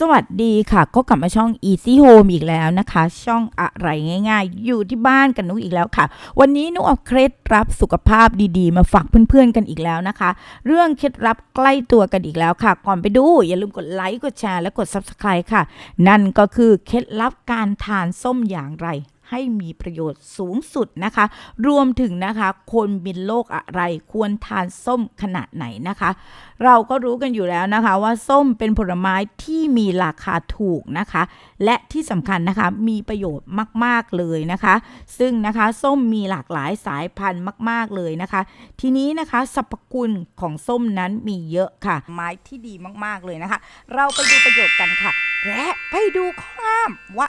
สวัสดีค่ะ ก็กลับมาช่อง Easy Home อีกแล้วนะคะ ช่องอะไรง่ายๆ อยู่ที่บ้านกันนุกอีกแล้วค่ะ วันนี้นุกเอาเคล็ดลับสุขภาพดีๆ มาฝากเพื่อนๆกันอีกแล้วนะคะ เรื่องเคล็ดลับใกล้ตัวกันอีกแล้วค่ะ ก่อนไปดูอย่าลืมกดไลค์กดแชร์และกด Subscribe ค่ะ นั่นก็คือเคล็ดลับการทานส้มอย่างไร ให้มีประโยชน์สูงสุดนะคะ รวมถึงนะคะคนเป็นโรคอะไรควรทานส้มขนาดไหนนะคะ เราก็รู้กันอยู่แล้วนะคะว่าส้มเป็นผลไม้ที่มีราคาถูกนะคะ และที่สำคัญนะคะมีประโยชน์มาก ๆ เลยนะคะ ซึ่งนะคะส้มมีหลากหลายสายพันธุ์มาก ๆ เลยนะคะ ทีนี้นะคะสรรพคุณของส้มนั้นมีเยอะค่ะ ไม้ที่ดีมาก ๆ เลยนะคะ เราไปดูประโยชน์กันค่ะ และไปดูข้อห้ามว่า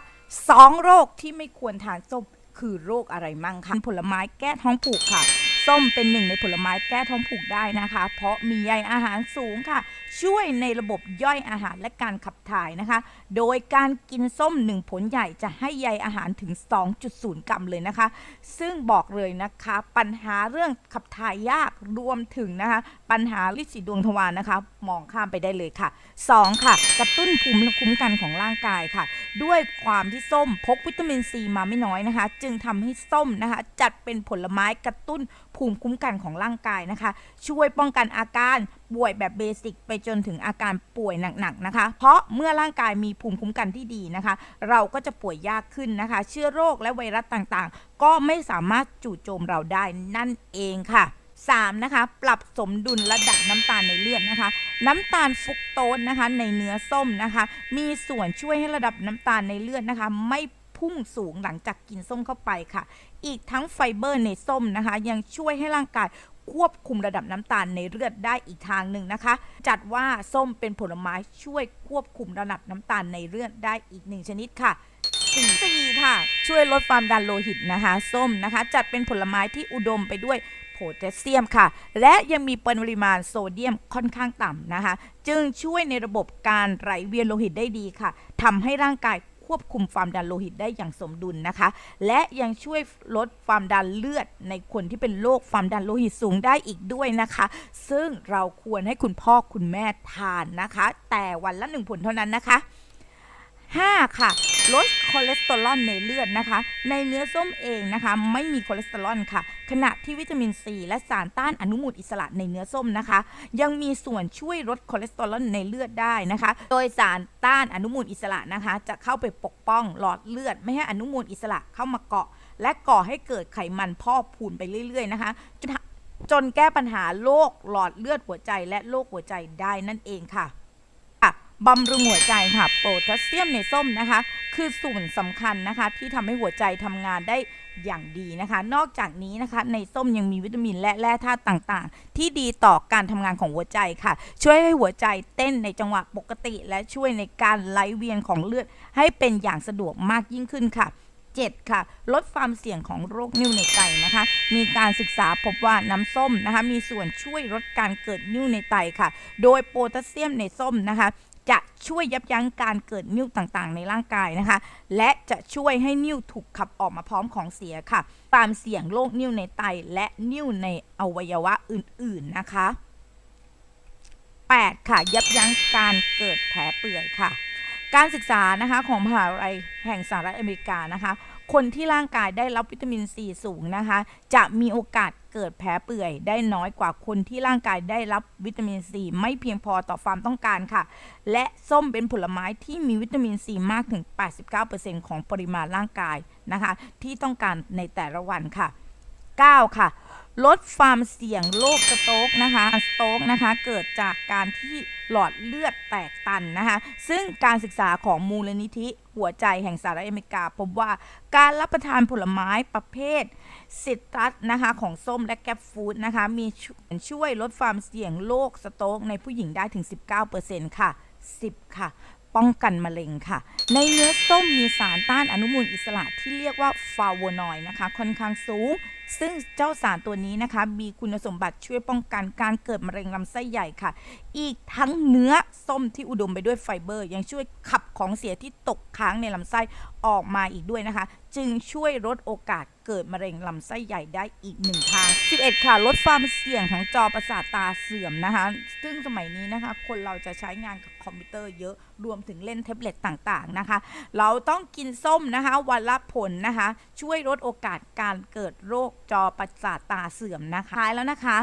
สองโรคที่ไม่ควรทานส้มคือโรคอะไรมั่งคะผลไม้แก้ท้องผูกค่ะ ส้มเป็นหนึ่งในผลไม้แก้ท้องผูกได้นะคะ เพราะมีใยอาหารสูงค่ะ ช่วยในระบบย่อยอาหารและการขับถ่ายนะคะ โดยการกินส้มหนึ่งผลใหญ่จะให้ใยอาหารถึง 2.0 กรัมเลยนะคะ ซึ่งบอกเลยนะคะ ปัญหาเรื่องขับถ่ายยากรวมถึงนะคะ ปัญหาลิสีดวงทวารนะคะ มองข้ามไปได้เลยค่ะ 2 ค่ะ กระตุ้นภูมิคุ้มกันของร่างกายค่ะ ด้วยความที่ส้มพกวิตามินซีมาไม่น้อยนะคะ จึงทำให้ส้มนะคะ จัดเป็นผลไม้กระตุ้นภูมิคุ้มกันของร่างกายนะคะ ช่วยป้องกันอาการป่วยแบบเบสิกไปจนถึงอาการป่วยหนักๆนะคะ เพราะเมื่อร่างกายมีภูมิคุ้มกันที่ดีนะคะ เราก็จะป่วยยากขึ้นนะคะ เชื้อโรคและไวรัสต่างๆ ก็ไม่สามารถจู่โจมเราได้นั่นเองค่ะ 3. นะคะปรับสมดุลระดับน้ำตาลในเลือดนะคะ น้ำตาลฟุกโตสนะคะในเนื้อส้มนะคะ มีส่วนช่วยให้ระดับน้ำตาลในเลือดนะคะ ไม่พุ่งสูงหลังจากกินส้มเข้าไปค่ะ อีกทั้งไฟเบอร์ในส้มนะคะ ยังช่วยให้ร่างกายควบคุมระดับน้ำตาลในเลือดได้อีกทางหนึ่งนะคะ จัดว่าส้มเป็นผลไม้ช่วยควบคุมระดับน้ำตาลในเลือดได้อีกหนึ่งชนิดค่ะสี่ค่ะ ช่วยลดความดันโลหิตนะคะ ส้มนะคะ จัดเป็นผลไม้ที่อุดมไปด้วย โพแทสเซียมค่ะ และยังมีปริมาณโซเดียมค่อนข้างต่ำนะคะ จึงช่วยในระบบการไหลเวียนโลหิตได้ดีค่ะทำให้ร่างกายควบคุมความดันโลหิตได้อย่างสมดุลนะคะ และยังช่วยลดความดันเลือดในคนที่เป็นโรคความดันโลหิตสูงได้อีกด้วยนะคะ ซึ่งเราควรให้คุณพ่อคุณแม่ทานนะคะ แต่วันละหนึ่งผลเท่านั้นนะคะ 5 ค่ะ ลดคอเลสเตอรอลในเลือดนะคะ ในเนื้อส้มเองนะคะ ไม่มีคอเลสเตอรอลค่ะ ขณะที่วิตามินซีและสารต้านอนุมูลอิสระในเนื้อส้มนะคะ ยังมีส่วนช่วยลดคอเลสเตอรอลในเลือดได้นะคะ โดยสารต้านอนุมูลอิสระนะคะ จะเข้าไปปกป้องหลอดเลือด ไม่ให้อนุมูลอิสระเข้ามาเกาะ และก่อให้เกิดไขมันพอกพูนไปเรื่อย ๆ นะคะจนแก้ปัญหาโรคหลอดเลือดหัวใจและโรคหัวใจได้นั่นเองค่ะ บำรุงหัวใจค่ะโพแทสเซียมในส้มนะคะ คือส่วนสำคัญนะคะ ที่ทำให้หัวใจทำงานได้อย่างดีนะคะ นอกจากนี้นะคะ ในส้มยังมีวิตามินและแร่ธาตุต่างๆ ที่ดีต่อการทำงานของหัวใจค่ะ ช่วยให้หัวใจเต้นในจังหวะปกติ และช่วยในการไหลเวียนของเลือด ให้เป็นอย่างสะดวกมากยิ่งขึ้นค่ะ 7 ค่ะ ลดความเสี่ยงของโรคนิ่วในไตนะคะ มีการศึกษาพบว่าน้ำส้มนะคะ มีส่วนช่วยลดการเกิดนิ่วในไตค่ะ โดยโพแทสเซียมในส้มนะคะ จะช่วยยับยั้งการเกิดนิ่วต่างๆ ในร่างกายนะคะ และจะช่วยให้นิ่วถูกขับออกมาพร้อมของเสียค่ะ ความเสี่ยงโรคนิ่วในไตและนิ่วในอวัยวะอื่นๆนะคะ 8 ค่ะ ยับยั้งการเกิดแผลเปื่อยค่ะ การศึกษานะคะของมหาวิทยาลัยแห่งสหรัฐอเมริกานะคะ คนที่ร่างกายได้รับวิตามินซีสูงนะคะ จะมีโอกาส เกิดแผลเปื่อย ได้น้อยกว่าคนที่ร่างกายได้รับวิตามินซีไม่เพียงพอต่อความต้องการค่ะ และส้มเป็นผลไม้ที่มีวิตามินซีมากถึง 89%ของปริมาณร่างกายนะคะ ที่ต้องการในแต่ละวันค่ะ 9 ค่ะ ลดความเสี่ยงโรคสโตกนะคะสโตกนะคะ เกิดจากการที่หลอดเลือดแตกตันนะคะ ซึ่งการศึกษาของมูลนิธิหัวใจแห่งสหรัฐอเมริกา พบว่าการรับประทานผลไม้ประเภทซิตรัสนะคะของส้มและแกปฟูดนะคะ มีช่วยลดความเสี่ยงโรคสโตกในผู้หญิงได้ถึง 19%ค่ะ 10 ค่ะ ป้องกันมะเร็งค่ะ ในเนื้อส้มมีสารต้านอนุมูลอิสระที่เรียกว่าฟลาโวนอยด์นะคะ ค่อนข้างสูง ซึ่งเจ้าสารตัวนี้นะคะ มีคุณสมบัติช่วยป้องกันการเกิดมะเร็งลำไส้ใหญ่ค่ะ อีกทั้งเนื้อส้มที่อุดมไปด้วยไฟเบอร์ ยังช่วยขับ ของเสียที่ตกค้างในลำไส้ออกมาอีกด้วยนะคะ จึงช่วยลดโอกาสเกิดมะเร็งลำไส้ใหญ่ได้อีกหนึ่งทาง 11 ค่ะ ลดความเสี่ยงของจอประสาทตาเสื่อมนะคะ ซึ่งสมัยนี้นะคะ คนเราจะใช้งานกับคอมพิวเตอร์เยอะ รวมถึงเล่นแท็บเล็ตต่างๆนะคะ เราต้องกินส้มนะคะ วันละผลนะคะ ช่วยลดโอกาสการเกิดโรคจอประสาทตาเสื่อมนะคะท้ายแล้วนะคะ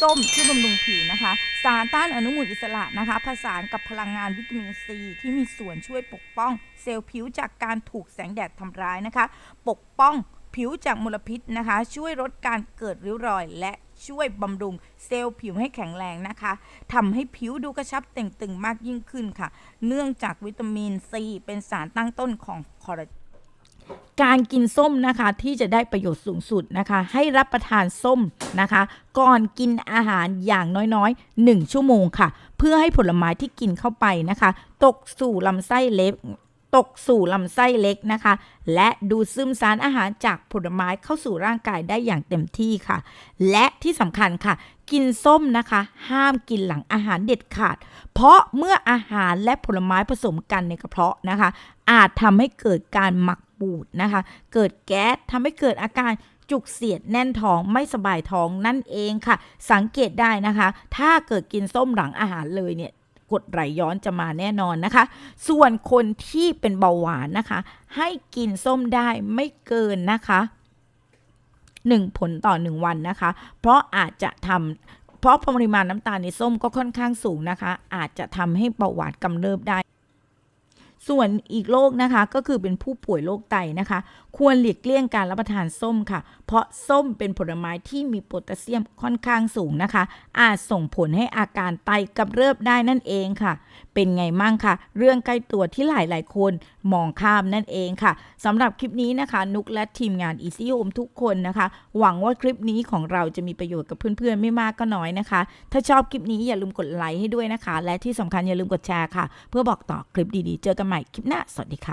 ส้มช่วยบำรุงผิวนะคะ สารต้านอนุมูลอิสระนะคะผสานกับพลังงานวิตามินซีที่มีส่วนช่วยปกป้องเซลล์ผิวจากการถูกแสงแดดทำร้ายนะคะ ปกป้องผิวจากมลพิษนะคะ ช่วยลดการเกิดริ้วรอย และช่วยบำรุงเซลล์ผิวให้แข็งแรงนะคะทำให้ผิวดูกระชับเต่งตึงมากยิ่งขึ้นค่ะ เนื่องจากวิตามินซีเป็นสารตั้งต้นของคอลลาเจน การกินส้มนะคะที่จะได้ประโยชน์สูงสุดนะคะ ให้รับประทานส้มนะคะ ก่อนกินอาหารอย่างน้อยๆ 1 ชั่วโมงค่ะ เพื่อให้ผลไม้ที่กินเข้าไปนะคะ ตกสู่ลำไส้เล็ก ตกสู่ลำไส้เล็กนะคะ และดูดซึมสารอาหารจากผลไม้เข้าสู่ร่างกายได้อย่างเต็มที่ค่ะ และที่สำคัญค่ะ กินส้มนะคะ ห้ามกินหลังอาหารเด็ดขาด เพราะเมื่ออาหารและผลไม้ผสมกันในกระเพาะนะคะ อาจทำให้เกิดการหมักบูดนะคะ เกิดแก๊สทำให้เกิดอาการจุกเสียดแน่นท้องไม่สบายท้องนั่นเองค่ะ สังเกตได้นะคะ ถ้าเกิดกินส้มหลังอาหารเลยเนี่ย กดไหลย้อนจะมาแน่นอนนะคะ ส่วนคนที่เป็นเบาหวานนะคะ ให้กินส้มได้ไม่เกินนะคะ1ผลต่อ1วันนะคะ เพราะอาจจะทำเพราะปริมาณน้ำตาลในส้มก็ค่อนข้างสูงนะคะ อาจจะทำให้เบาหวานกำเริบได้ ส่วนอีกโรคนะคะก็คือเป็นผู้ป่วยโรคไตนะคะ ควรหลีกเลี่ยงการรับประทานส้มค่ะ เพราะส้มเป็นผลไม้ที่มีโพแทสเซียมค่อนข้างสูงนะคะ อาจส่งผลให้อาการไตกำเริบได้นั่นเองค่ะ เป็นไงมั่งคะเรื่องใกล้ตัวที่หลายๆคน มองข้ามนั่นเองค่ะสำหรับคลิปนี้นะคะ นุกและทีมงานอีซี่โอมทุกคนนะคะ หวังว่าคลิปนี้ของเราจะมีประโยชน์กับเพื่อนๆ ไม่มากก็น้อยนะคะ ถ้าชอบคลิปนี้อย่าลืมกดไลค์ให้ด้วยนะคะ และที่สำคัญอย่าลืมกดแชร์ค่ะ เพื่อบอกต่อคลิปดีๆ เจอกันใหม่คลิปหน้า สวัสดีค่ะ